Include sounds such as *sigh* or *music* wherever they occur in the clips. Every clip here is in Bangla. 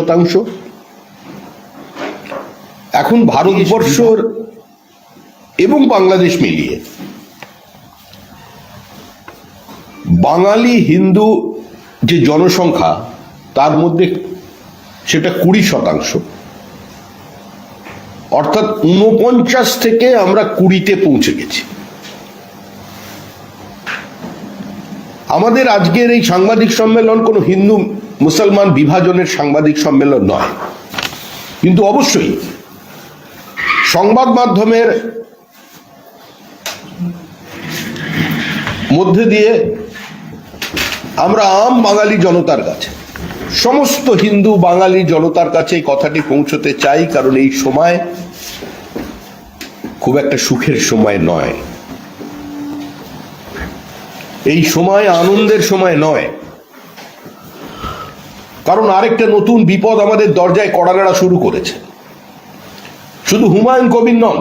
শতাংশ। এখন ভারতবর্ষর এবং বাংলাদেশ মিলিয়ে বাঙালি হিন্দু যে জনসংখ্যা, তার মধ্যে সেটা কুড়ি শতাংশ। অর্থাৎ উনপঞ্চাশ থেকে আমরা কুড়িতে পৌঁছে গেছি। আমাদের আজকের এই সাংবাদিক সম্মেলন কোনো হিন্দু মুসলমান বিভাজনের সাংবাদিক সম্মেলন নয়। কিন্তু অবশ্যই সংবাদ মাধ্যমের মধ্যে দিয়ে আমরা আম বাঙালি জনতার কাছে, সমস্ত হিন্দু বাঙালি জনতার কাছে এই কথাটি পৌঁছতে চাই, কারণ এই সময় খুব একটা সুখের সময় নয়। এই সময় আনন্দের সময় নয়। কারণ আরেকটা নতুন বিপদ আমাদের দরজায় কড়ানাড়া শুরু করেছে। শুধু হুমায়ুন কবির নন,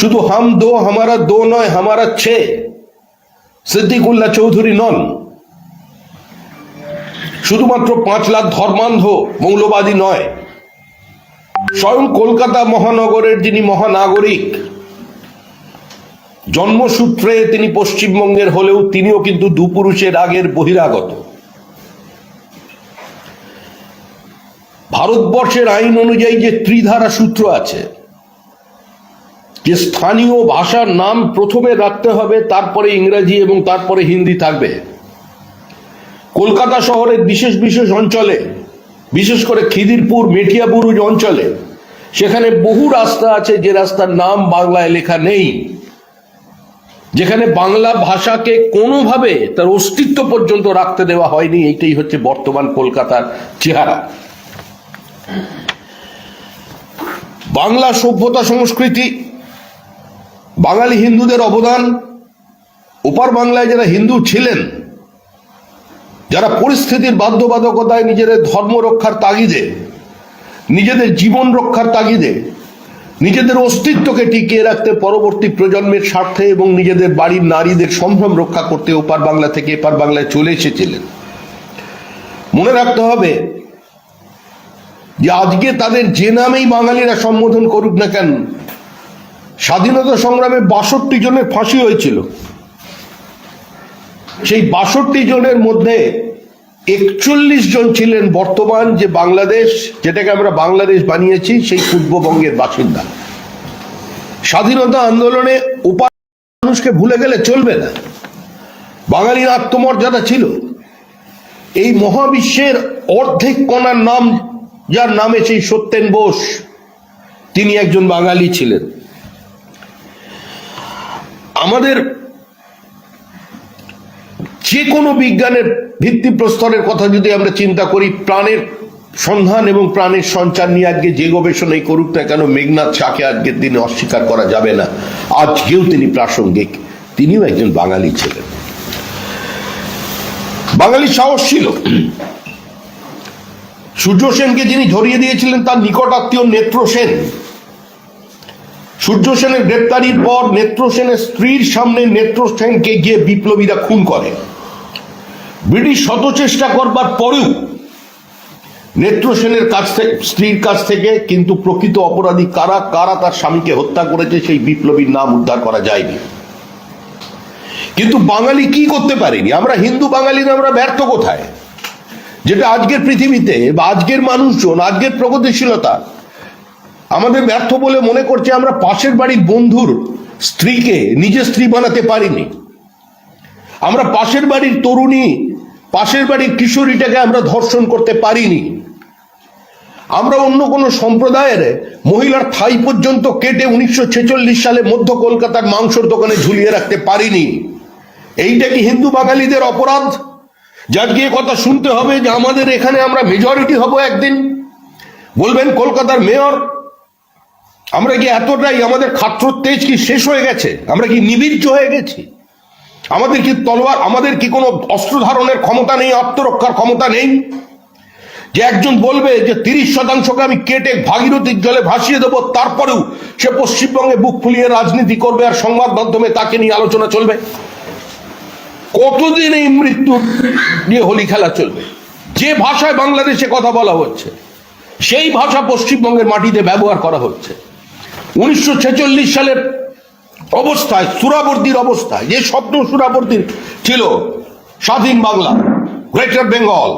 শুধু হাম দো হামারা দো নয়, হামারা ছে, সিদ্দিকুল্লাহ চৌধুরী নন। শুধুমাত্র পাঁচ লাখ ধর্মান্ধ মৌলবাদী নয়, স্বয়ং কলকাতা মহানগরের যিনি মহানাগরিক, জন্মসূত্রে তিনি পশ্চিমবঙ্গের হলেও তিনিও কিন্তু দুপুরুষের আগের বহিরাগত। ভারতবর্ষের আইন অনুযায়ী যে ত্রিধারা সূত্র আছে, যে স্থানীয় ভাষার নাম প্রথমে রাখতে হবে, তারপরে ইংরেজি এবং তারপরে হিন্দি থাকবে। কলকাতা শহরের বিশেষ বিশেষ অঞ্চলে, বিশেষ করে খিদিরপুর মেটিয়াবুরুজ অঞ্চলে, সেখানে বহু রাস্তা আছে, যে রাস্তার নাম বাংলায় লেখা নেই। যেখানে বাংলা ভাষাকে কোনোভাবে তার অস্তিত্ব পর্যন্ত রাখতে দেওয়া হয়নি, এইটাই হচ্ছে বর্তমান কলকাতার চেহারা। বাংলা সভ্যতা সংস্কৃতি, বাঙালি হিন্দুদের অবদান, ওপার বাংলায় যারা হিন্দু ছিলেন, যারা পরিস্থিতির বাধ্যবাধকতায় নিজেদের ধর্ম রক্ষার তাগিদে, নিজেদের জীবন রক্ষার তাগিদে, নিজেদের অস্তিত্বকে টিকিয়ে রাখতে পরবর্তী প্রজন্মের স্বার্থে এবং নিজেদের বাড়ির নারীদের সম্ভ্রম রক্ষা করতে ওপার বাংলা থেকে এপার বাংলায় চলে এসেছিলেন। মনে রাখতে হবে যে আজকে তাদের যে নামেই বাঙালিরা সম্বোধন করুক না কেন, স্বাধীনতা সংগ্রামে বাষট্টি জনের ফাঁসি হয়েছিল। সেই বাষট্টি জনের মধ্যে একচল্লিশ জন ছিলেন বর্তমান যে বাংলাদেশ, যেটাকে আমরা বাংলাদেশ বানিয়েছি, সেই পূর্ববঙ্গের বাসিন্দা। স্বাধীনতা আন্দোলনে উপার মানুষকে ভুলে গেলে চলবে না। বাঙালির আত্মমর্যাদা ছিল। এই মহাবিশ্বের অর্ধেক কণার নাম যার নামে সেই সত্যেন বোস, তিনি একজন বাঙালি ছিলেন। আমাদের যে কোনো বিজ্ঞানের ভিত্তিপ্রস্তরের কথা যদি আমরা চিন্তা করি, প্রাণের সন্ধান এবং প্রাণের সঞ্চার নিয়ে আজকে যে গবেষণাই করুক না কেন, মেঘনাথ শাকে আজকের দিনে অস্বীকার করা যাবে না। আজকেও তিনি প্রাসঙ্গিক, তিনিও একজন বাঙালি ছিলেন। বাঙালি সাহস ছিল। সূর্য সেনকে যিনি ধরিয়ে দিয়েছিলেন, তার নিকট আত্মীয় নেত্র সেন। সূর্য সেনের গ্রেপ্তারির পর নেত্র সেনের স্ত্রীর সামনে নেত্র সেনকে গিয়ে বিপ্লবীরা খুন করে ব্রিটিশ শত চেষ্টা করবার পরেও নেত্র সেনের কাছ থেকে স্ত্রীর কাছ থেকে কিন্তু প্রকৃত অপরাধী কারা কারা তার স্বামীকে হত্যা করেছে সেই বিপ্লবীর নাম উদ্ধার করা যায়নি। কিন্তু বাঙালি কি করতে পারেনি? আমরা হিন্দু বাঙালিরা, আমরা ব্যর্থ কোথায়? যেটা আজকের পৃথিবীতে বা আজকের মানুষজন, আজকের প্রগতিশীলতা, আমাদের ব্যর্থ বলে মনে করছে আমরা পাশের বাড়ির বন্ধুর স্ত্রীকে, নিজের স্ত্রী বানাতে পারিনি। আমরা পাশের বাড়ির তরুণী, পাশের বাড়ির কিশোরীটাকে আমরা ধর্ষণ করতে পারিনি। আমরা অন্য কোনো সম্প্রদায়ের মহিলার থাই পর্যন্ত কেটে উনিশশো ছেচল্লিশ সালে মধ্য কলকাতার মাংসর দোকানে ঝুলিয়ে রাখতে পারিনি। এইটা কি হিন্দু বাঙালিদের অপরাধ? যার গিয়ে কথা শুনতে হবে যে আমাদের এখানে আমরা মেজরিটি হব একদিন। বলবেন কলকাতার মেয়র আমরা কি এতটাই আমাদের খাত্র তেজ কি শেষ হয়ে গেছে? আমরা কি নিবীর্য হয়ে গেছি? আমাদের কি তলোয়ার, আমাদের কি কোনো অস্ত্র ধারণের ক্ষমতা নেই, আত্মরক্ষার ক্ষমতা নেই? যে একজন বলবে যে তিরিশ শতাংশকে আমি কেটে ভাগীরথীর জলে ভাসিয়ে দেবো, তারপরেও সে পশ্চিমবঙ্গে বুক ফুলিয়ে রাজনীতি করবে আর সংবাদ মাধ্যমে তাকে নিয়ে আলোচনা চলবে। কতদিন এই মৃত্যু নিয়ে হোলি খেলা চলবে? যে ভাষায় বাংলাদেশে কথা বলা হচ্ছে, সেই ভাষা পশ্চিমবঙ্গের মাটিতে ব্যবহার করা হচ্ছে। উনিশশো ছেচল্লিশ সালের অবস্থায়, সুরাবর্তীর অবস্থায়, যে স্বপ্ন সুরাবর্তীর ছিল, স্বাধীন বাংলা, গ্রেটার বেঙ্গল,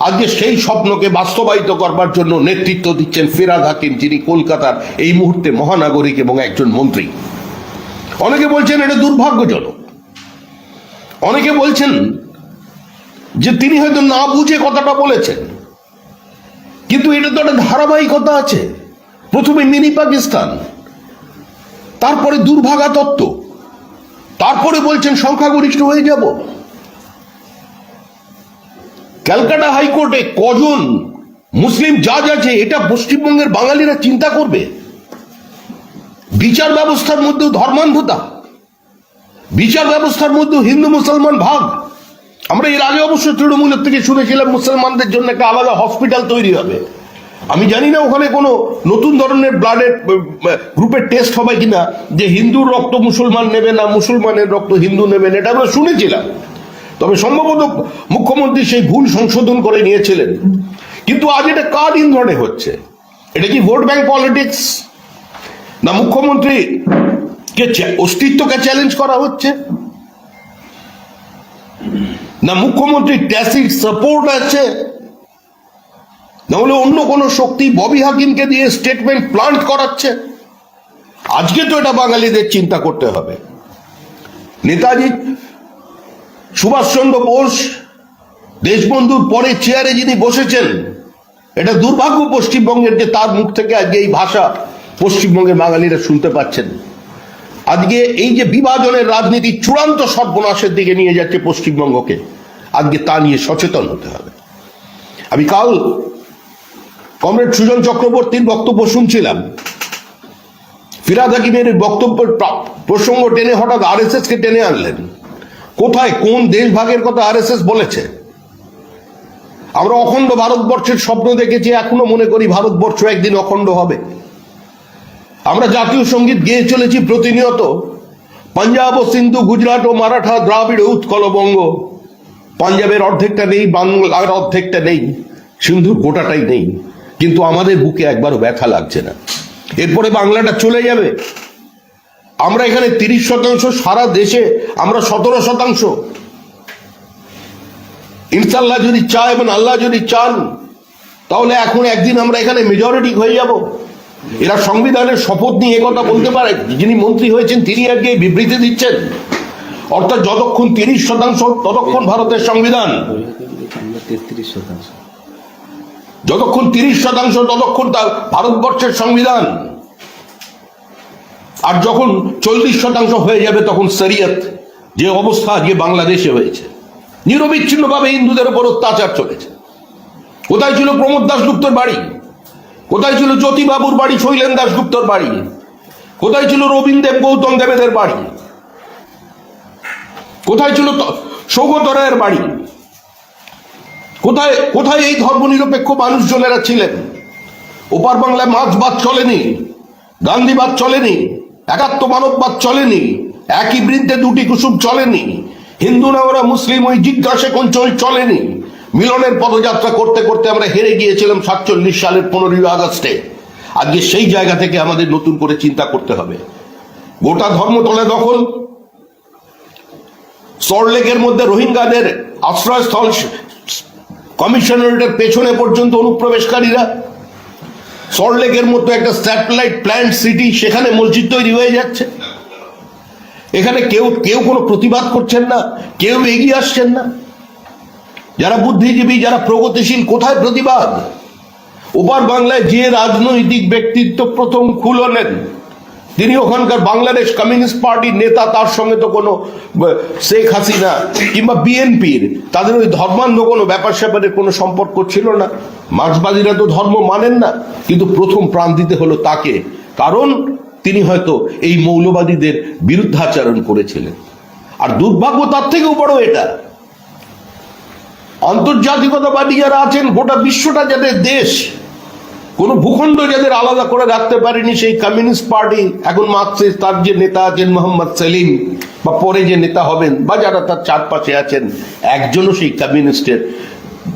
আজকে সেই স্বপ্নকে বাস্তবায়িত করবার জন্য নেতৃত্ব দিচ্ছেন ফেরাদ হাকিম, যিনি কলকাতার এই মুহূর্তে মহানাগরিক এবং একজন মন্ত্রী। অনেকে বলছেন এটা দুর্ভাগ্যজনক। অনেকে বলছেন যে তিনি হয়তো না বুঝে কথাটা বলেছেন। কিন্তু এটা তো একটা ধারাবাহিকতা আছে। প্রথমে মিনি পাকিস্তান, তারপরে দুর্ভাগা তত্ত্ব, তারপরে বলছেন সংখ্যাগরিষ্ঠ হয়ে যাব। ক্যালকাটা হাইকোর্টে কজন মুসলিম জাজ আছে, এটা পশ্চিমবঙ্গের বাঙালিরা চিন্তা করবে। বিচার ব্যবস্থার মধ্যেও ধর্মান্ধতা। বিচার ব্যবস্থার মধ্যে হিন্দু মুসলমান ভাগ। আমরা এর আগে অবশ্য তৃণমূলের থেকে শুনেছিলাম মুসলমানদের জন্য একটা আলাদা হসপিটাল তৈরি হবে। আমি জানি না ওখানে কোনো নতুন ধরনের ব্লাডের গ্রুপের টেস্ট হবে কিনা, যে হিন্দুর রক্ত মুসলমান নেবে না, মুসলমানের রক্ত হিন্দু নেবেন এটা আমরা শুনেছিলাম। তবে সম্ভবত মুখ্যমন্ত্রী সেই ভুল সংশোধন করে নিয়েছিলেন। কিন্তু আজ এটা কার ইন্ধনে হচ্ছে? এটা কি ভোট ব্যাংক পলিটিক্স? না, মুখ্যমন্ত্রী কে অস্তিত্বকে চ্যালেঞ্জ করা হচ্ছে? না মুখ্যমন্ত্রী ট্যাসিড সাপোর্ট আছে? না হলে অন্য কোনো শক্তি ববি হাকিমকে দিয়ে স্টেটমেন্ট প্লান্ট করাচ্ছে? আজকে তো এটা বাঙালিদের চিন্তা করতে হবে। নেতাজি, সুভাষচন্দ্র বোস, দেশবন্ধুর পরে চেয়ারে যিনি বসেছেন, এটা দুর্ভাগ্য পশ্চিমবঙ্গের যে তার মুখ থেকে আজকে এই ভাষা পশ্চিমবঙ্গের বাঙালিরা শুনতে পাচ্ছেন। আজকে এই যে বিভাজনের রাজনীতি চূড়ান্ত সর্বনাশের দিকে নিয়ে যাচ্ছে পশ্চিমবঙ্গকে, আজকে তা নিয়ে সচেতন হতে হবে। আমি কাল কমরেড সুজন চক্রবর্তীর বক্তব্য শুনছিলাম। ফিরাদ হাকিমের বক্তব্যের প্রা- প্রসঙ্গ টেনে হঠাৎ আরএসএস কে টেনে আনলেন। কোথায়, কোন দেশ ভাগের কথা আরএসএস বলেছে? আমরা অখণ্ড ভারতবর্ষের স্বপ্ন দেখেছি, এখনও মনে করি ভারতবর্ষ একদিন অখণ্ড হবে। আমরা জাতীয় সংগীত গেয়ে চলেছি প্রতিনিয়ত। পাঞ্জাব ও সিন্ধু, গুজরাট ও মারাঠা দ্রাবিড় উৎকল বঙ্গ। পাঞ্জাবের অর্ধেকটা নেই, বাংলার অর্ধেকটা নেই, সিন্ধুর গোটাটাই নেই। কিন্তু আমাদের বুকে একবারও ব্যথা লাগছে না। এরপরে বাংলাটা চলে যাবে। আমরা এখানে তিরিশ শতাংশ সারা দেশে আমরা সতেরো শতাংশ। ইনশাল্লাহ যদি চায় এবং আল্লাহ যদি চান, তাহলে এখন একদিন আমরা এখানে মেজরিটি হয়ে যাব। এরা সংবিধানের শপথ নিয়ে কথা বলতে পারে। যিনি মন্ত্রী হয়েছেন, তিনি আজকে বিবৃতি দিচ্ছেন। অর্থাৎ যতক্ষণ তিরিশ শতাংশ, ততক্ষণ ভারতের সংবিধান। যতক্ষণ তিরিশ শতাংশ, ততক্ষণ তা ভারতবর্ষের সংবিধান। আর যখন চল্লিশ শতাংশ হয়ে যাবে, তখন শরিয়ত যে অবস্থা আজকে বাংলাদেশে হয়েছে, নিরবিচ্ছিন্নভাবে হিন্দুদের উপর অত্যাচার চলেছে। কোথায় ছিল প্রমোদ দাসগুপ্তর বাড়ি? কোথায় ছিল জ্যোতিবাবুর বাড়ি, শৈলেন দাসগুপ্তর বাড়ি? কোথায় ছিল রবীন্দ্র গৌতম দেবেদের বাড়ি? কোথায় ছিল সৌগত রায়ের বাড়ি? কোথায় কোথায় এই ধর্মনিরপেক্ষ মানুষজনেরা ছিলেন? ওপার বাংলায় মাছবাদ চলেনি, গান্ধীবাদ চলেনি একাত্ম মানববাদ চলেনি, একই বৃদ্ধে দুটি কুসুম চলেনি, হিন্দু না ওরা মুসলিম ওই জিজ্ঞাসা কোন চল চলেনি। মিলনের পদযাত্রা করতে করতে আমরা হেরে গিয়েছিলাম সাতচল্লিশ সালের পনেরোই আগস্টে। আজকে সেই জায়গা থেকে আমাদের নতুন করে চিন্তা করতে হবে। গোটা ধর্মতলা দখল সল্টলেকের মধ্যে রোহিঙ্গাদের আশ্রয়স্থল, কমিশনারেটের পেছনে পর্যন্ত অনুপ্রবেশকারীরা সল্টলেকের মতো একটা স্যাটেলাইট প্ল্যান্ট সিটি সেখানে মসজিদ তৈরি হয়ে যাচ্ছে। এখানে কেউ কেউ কোনো প্রতিবাদ করছেন না, কেউ এগিয়ে আসছেন না। যারা বুদ্ধিজীবী, যারা প্রগতিশীল, কোথায় প্রতিবাদ? ওপার বাংলায় যে রাজনৈতিক ব্যক্তিত্ব প্রথম খুললেন তিনি ওখানকার বাংলাদেশ কমিউনিস্ট পার্টির নেতা, তার সঙ্গে তো কোনো শেখ হাসিনা কিংবা বিএনপির, তাদের ওই ধর্মান্ধ কোনো ব্যাপার স্যাপারের কোনো সম্পর্ক ছিল না। মার্ক্সবাদীরা তো ধর্ম মানেন না, কিন্তু প্রথম প্রাণ দিতে হলো তাকে, কারণ তিনি হয়তো এই মৌলবাদীদের বিরুদ্ধাচরণ করেছিলেন। আর দুর্ভাগ্য তার থেকেও বড় এটা আন্তর্জাতিকতাবাদী যারা আছেন, গোটা বিশ্বটা যাদের দেশ, কোন ভূখণ্ড যাদের আলাদা করে রাখতে পারেনি সেই কমিউনিস্ট পার্টি এখন মার্কসিস্ট তার যে নেতা আছেন মোহাম্মদ সেলিম, বা পরে যে নেতা হবেন, বা যারা তার চারপাশে আছেন, একজনও সেই কমিউনিস্টের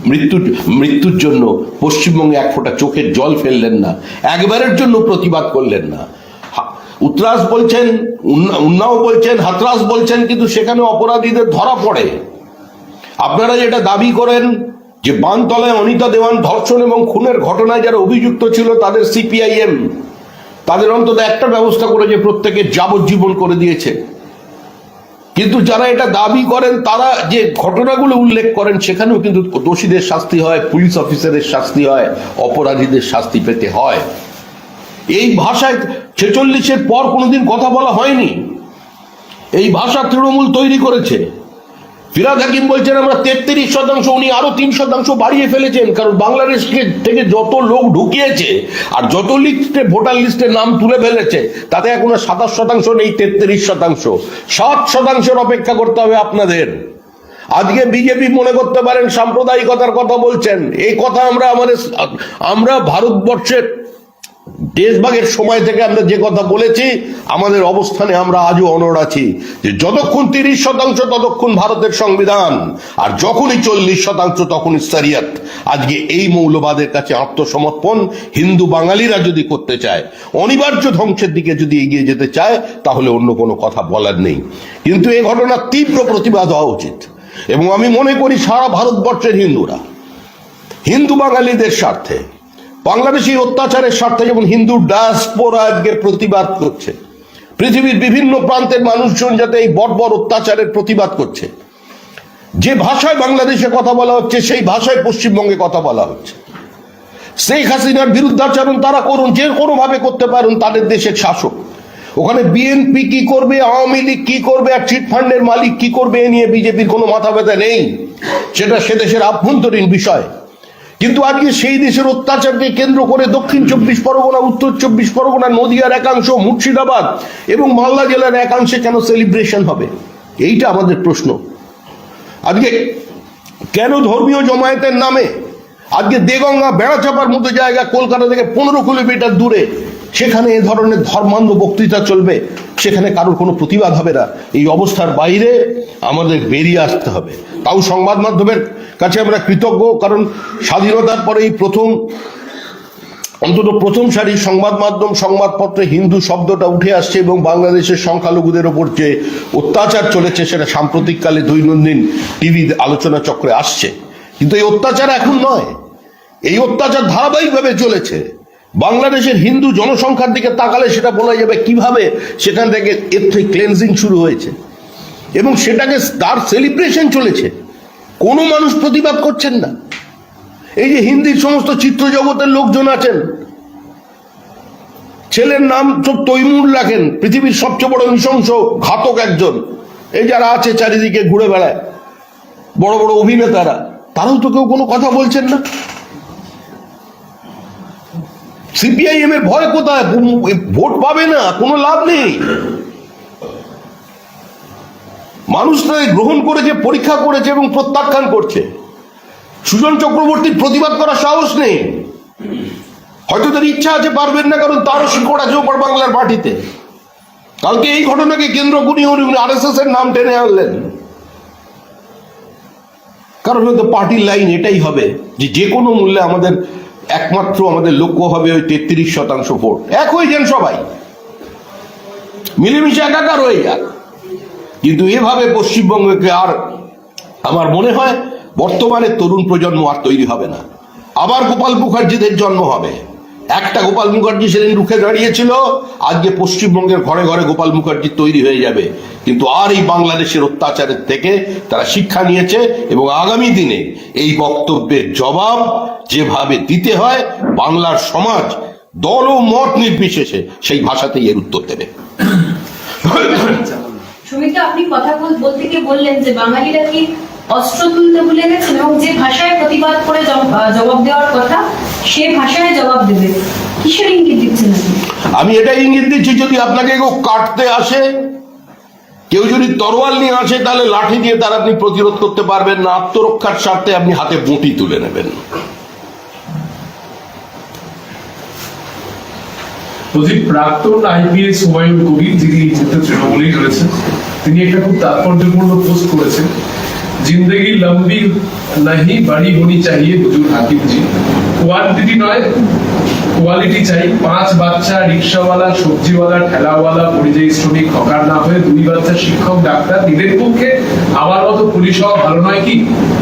মৃত্যুর মৃত্যুর জন্য পশ্চিমবঙ্গে এক ফোঁটা চোখের জল ফেললেন না, একবারের জন্য প্রতিবাদ করলেন না। উত্তরাস বলছেন, উন্না- উন্নাও বলছেন, হাতরাস বলছেন, কিন্তু সেখানে অপরাধীদের ধরা পড়ে। আপনারা যেটা দাবি করেন যে বানতলায় অনিতা দেওয়ান ধর্ষণ এবং খুনের ঘটনায় যারা অভিযুক্ত ছিল তাদের সিপিআইএম, তাদের অন্তত একটা ব্যবস্থা করেছে প্রত্যেকে যাবজ্জীবন করে দিয়েছে। কিন্তু যারা এটা দাবি করেন, তারা যে ঘটনাগুলো উল্লেখ করেন, সেখানেও কিন্তু দোষীদের শাস্তি হয়, পুলিশ অফিসারের শাস্তি হয়, অপরাধীদের শাস্তি পেতে হয়। এই ভাষায় ছেচল্লিশের পর কোনোদিন কথা বলা হয়নি। এই ভাষা তৃণমূল তৈরি করেছে। ফিরাদ হাকিম বলছেন, আমরা তেত্রিশ শতাংশ, উনি আরও তিন শতাংশ বাড়িয়ে ফেলেছেন, কারণ বাংলাদেশকে থেকে যত লোক ঢুকিয়েছে আর যত লিস্টে ভোটার লিস্টে নাম তুলে ফেলেছে, তাতে এখন সাতাশ শতাংশ নেই, তেত্রিশ শতাংশ। সাত শতাংশের অপেক্ষা করতে হবে আপনাদের। আজকে বিজেপি মনে করতে পারেন, সাম্প্রদায়িকতার কথা বলছেন, এই কথা আমরা আমাদের, আমরা ভারতবর্ষের দেশভাগের সময় থেকে আমরা যে কথা বলেছি, আমাদের অবস্থানে আমরা আজও অনড় আছি যে যতক্ষণ তিরিশ শতাংশ, ততক্ষণ ভারতের সংবিধান, আর যখনই চল্লিশ শতাংশ, তখনই সারিয়াত আজকে এই মৌলবাদের কাছে আত্মসমর্পণ, হিন্দু বাঙালিরা যদি করতে চায়, অনিবার্য ধ্বংসের দিকে যদি এগিয়ে যেতে চায়, তাহলে অন্য কোনো কথা বলার নেই। কিন্তু এই ঘটনার তীব্র প্রতিবাদ হওয়া উচিত। এবং আমি মনে করি সারা ভারতবর্ষের হিন্দুরা, হিন্দু বাঙালিদের স্বার্থে বাংলাদেশি অত্যাচারের স্বার্থে যেমন হিন্দু ডায়াসপোরা আজকের প্রতিবাদ করছে, পৃথিবীর বিভিন্ন প্রান্তের মানুষজন যাতে এই বর্বর অত্যাচারের প্রতিবাদ করছে। যে ভাষায় বাংলাদেশে কথা বলা হচ্ছে, সেই ভাষায় পশ্চিমবঙ্গে কথা বলা হচ্ছে। শেখ হাসিনার বিরুদ্ধাচরণ তারা করুন, যে কোনো ভাবে করতে পারুন, তাদের দেশের শাসক। ওখানে বিএনপি কি করবে, আওয়ামী লীগ কি করবে, আর চিট ফান্ডের মালিক কি করবে, এ নিয়ে বিজেপির কোনো মাথা ব্যথা নেই। সেটা সে দেশের আভ্যন্তরীণ বিষয়। কিন্তু আজকে সেই দেশের অত্যাচারকে কেন্দ্র করে দক্ষিণ চব্বিশ পরগনা, উত্তর চব্বিশ পরগনা, নদিয়ার একাংশ, মুর্শিদাবাদ এবং মালদা জেলার একাংশে কেন সেলিব্রেশন হবে? এইটা আমাদের প্রশ্ন। আজকে কেন ধর্মীয় জমায়েতের নামে আজকে দেগঙ্গা, বেড়াচাপার মতো জায়গা কলকাতা থেকে পনেরো কিলোমিটার দূরে সেখানে এ ধরনের ধর্মান্ধ বক্তৃতা চলবে, সেখানে কারোর কোনো প্রতিবাদ হবে না। এই অবস্থার বাইরে আমাদের বেরিয়ে আসতে হবে। তাও সংবাদ মাধ্যমের কাছে আমরা কৃতজ্ঞ, কারণ স্বাধীনতার পরে এই প্রথম, অন্তত প্রথম সারির সংবাদ মাধ্যম, সংবাদপত্রে হিন্দু শব্দটা উঠে আসছে এবং বাংলাদেশের সংখ্যালঘুদের ওপর যে অত্যাচার চলেছে, সেটা সাম্প্রতিককালে দৈনন্দিন টিভি আলোচনা চক্রে আসছে। কিন্তু এই অত্যাচার এখন নয়। এই অত্যাচার ধারাবাহিকভাবে চলেছে। বাংলাদেশের হিন্দু জনসংখ্যার দিকে তাকালে সেটা বলা যাবে কীভাবে সেখান থেকে এথনিক ক্লেন্সিং শুরু হয়েছে। এবং সেটাকে তার সেলিব্রেশন চলেছে। কোনো মানুষ প্রতিবাদ করছেন না। এই যে হিন্দির সমস্ত চিত্র জগতের লোকজন আছেন, ছেলের নাম তো তৈমুর রাখেন, পৃথিবীর সবচেয়ে বড় নৃশংস ঘাতক একজন। এই যারা আছে চারিদিকে ঘুরে বেড়ায়, বড় বড় অভিনেতারা, তারাও তো কেউ কোনো কথা বলছেন না। সিপিআইএম এর ভয় কোথায়? ভোট পাবে না, কোনো লাভ নেই। মানুষ গ্রহণ করেছে, পরীক্ষা করেছে এবং প্রত্যাখ্যান করছে। সুজন চক্রবর্তীর প্রতিবাদ করার সাহস নেই। হয়তো তার ইচ্ছা আছে পারবেন না, কারণ তারও শিকড় আছে ওপর বাংলার পার্টিতে কালকে এই ঘটনাকে কেন্দ্র করে উনি আর এর নাম টেনে আনলেন। কারণ হয়তো পার্টির লাইন এটাই হবে যে যে কোনো মূল্যে আমাদের একমাত্র আমাদের লক্ষ্য হবে ওই তেত্রিশ শতাংশ ভোট। এক হয়ে যান সবাই। মিলেমিশে একাকার হয়ে যাক। কিন্তু এভাবে পশ্চিমবঙ্গকে আর আমার মনে হয় বর্তমানে তরুণ প্রজন্ম আর তৈরি হবে না। আবার গোপাল মুখার্জিদের জন্ম হবে। একটা গোপাল মুখার্জি সেদিন রুখে দাঁড়িয়েছিল। আজকে পশ্চিমবঙ্গের ঘরে ঘরে গোপাল মুখার্জি তৈরি হয়ে যাবে। কিন্তু আর এই বাংলাদেশের অত্যাচারের থেকে তারা শিক্ষা নিয়েছে এবং আগামী দিনে এই বক্তব্যের জবাব যেভাবে দিতে হয়, বাংলার সমাজ দল ও মত নির্বিশেষে সেই ভাষাতেই এর উত্তর দেবে। আপনি কথা বলতে গিয়ে বললেন যে বাঙালিরা কি অস্ত্র তুলতে ভুলে গেছেন এবং যে ভাষায় প্রতিবাদ করে জবাব দেওয়ার কথা সে ভাষায় জবাব দেবে। কিসের ইঙ্গিত দিচ্ছেন আমি এটা ইঙ্গিত দিচ্ছি যদি আপনাকে কেউ কাটতে আসে কেউ যদি তরোয়াল নিয়ে আসে তাহলে লাঠি দিয়ে তার আপনি প্রতিরোধ করতে পারবেন না। আত্মরক্ষার স্বার্থে আপনি হাতে বঁটি তুলে নেবেন। প্রাক্তন আইপিএস হুমায়ুন কবির যিনি তৃণমূলেই রয়েছেন তিনি একটা খুব তাৎপর্যপূর্ণ পোস্ট করেছেন। जिंदगी लंबी नहीं बड़ी होनी चाहिए হুজুর হাকিম জি কোয়ান্টিটি নয় কোয়ালিটি চাই পাঁচ বাচ্চা রিক্সাওয়ালা সবজিওয়ালা ঠেলাওয়ালা পরিযায়ী শ্রমিক হকার না হয়ে দুই বাচ্চা শিক্ষক ডাক্তার এদের পক্ষে আমার মতো পুলিশ হওয়া ভালো নয় কি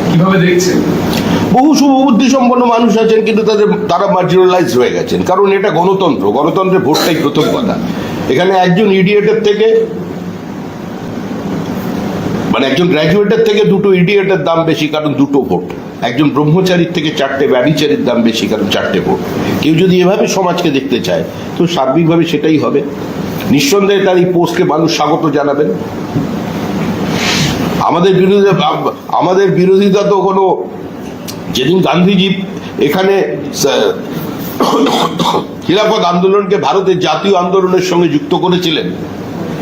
কিভাবে দেখছেন বহু শুভবুদ্ধি সম্পন্ন মানুষ আছেন কিন্তু তাদের তারা মার্জিনালাইজ হয়ে গেছেন কারণ এটা গণতন্ত্র গণতন্ত্রে ভোটটাই প্রথম কথা এখানে একজন ইডিয়েটের থেকে মানে একজন গ্র্যাজুয়েটের থেকে দুটো ইডিয়েটের দাম বেশি, কারণ দুটো ভোট একজন ব্রহ্মচারীর থেকে চারটে ব্যবিচারীর দাম বেশি, কারণ চারটে ভোট কেউ যদি এভাবে সমাজকে দেখতে চায়, তো সার্বিকভাবে সেটাই হবে। নিঃসন্দেহে তার এই পোস্টকে মানুষ স্বাগত জানাবেন। আমাদের বিরোধী, আমাদের বিরোধিতা তো কোনো, যেদিন গান্ধীজি এখানে *coughs* খিলাফত আন্দোলনকে ভারতের জাতীয় আন্দোলনের সঙ্গে যুক্ত করেছিলেন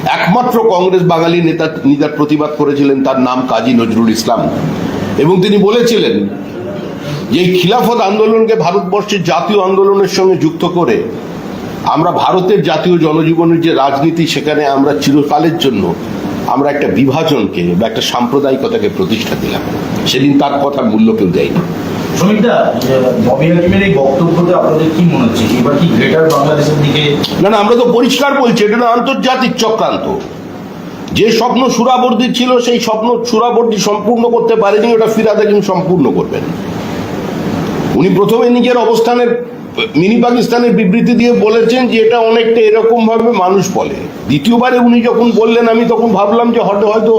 একমাত্র কংগ্রেস বাঙালি নেতা, নেতার প্রতিবাদ করেছিলেন তার নাম কাজী নজরুল ইসলাম। এবং তিনি বলেছিলেন যে এই খিলাফত আন্দোলনকে ভারতবর্ষের জাতীয় আন্দোলনের সঙ্গে যুক্ত করে আমরা ভারতের জাতীয় জনজীবনের যে রাজনীতি সেখানে আমরা চিরকালের জন্য আমরা একটা বিভাজনকে বা একটা সাম্প্রদায়িকতাকে প্রতিষ্ঠা দিলাম। সেদিন তার কথার মূল্য কেউ দেয়নি। না না, আমরা তো পরিষ্কার বলছি, এটা না আন্তর্জাতিক চক্রান্ত। যে স্বপ্ন সুরাবর্দী ছিল, সেই স্বপ্ন সুরাবর্দী সম্পূর্ণ করতে পারেনি, ওটা ফিরাদ হাকিম সম্পূর্ণ করবেন। উনি প্রথমে নিজের অবস্থানের, মিনি পাকিস্তানের বিবৃতি দিয়ে বলেছেন যে এটা অনেকটা এরকম ভাবে মানুষ বলে। দ্বিতীয়বারে উনি যখন বললেন, আমি তখন ভাবলাম যে হয়তো হয়তো